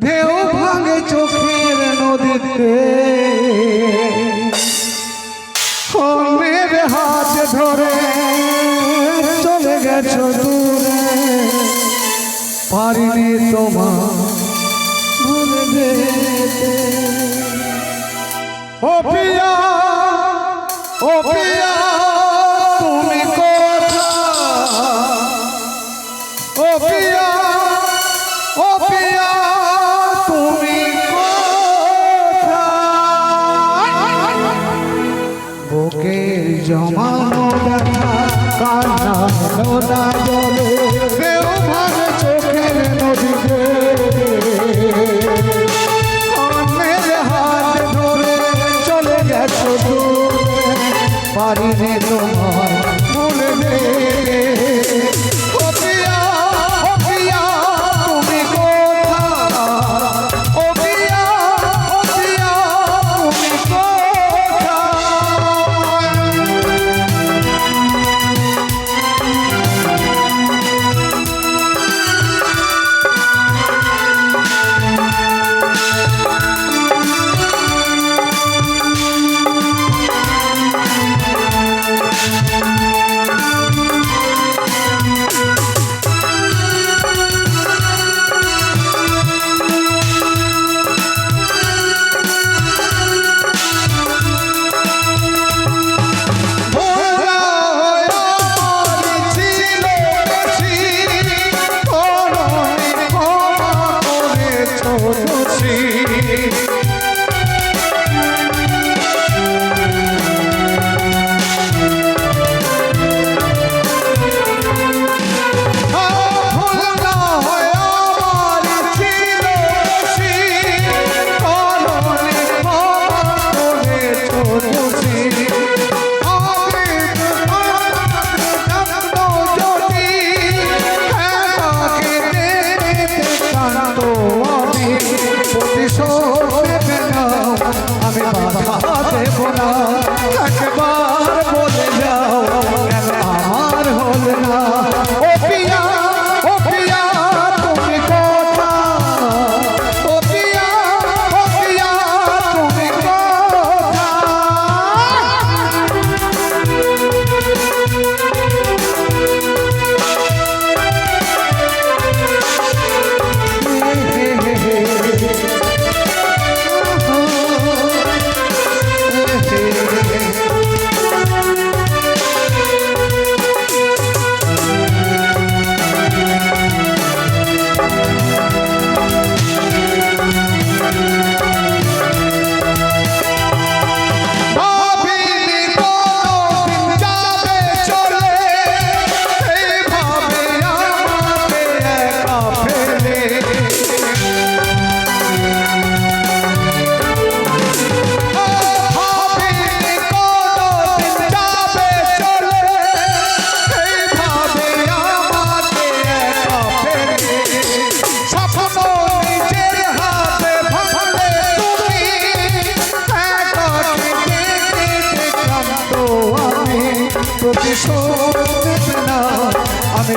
ঢেউ ভাঙে চোখের নদীতে। হোমের হাত ধরে চলে গেছ দূরে। পারিনি তোমার Oh, yeah. ওকে জমা ব্যথা কান্না চোখের নদীতে।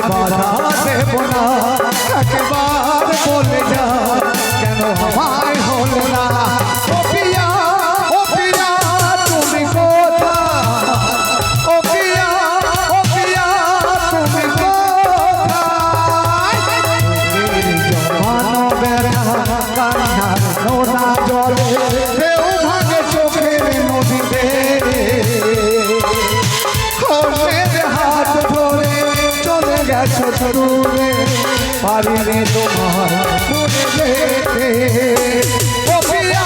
감 사. शत्रुए पारी में तुम्हारा तो सुन ओ पिया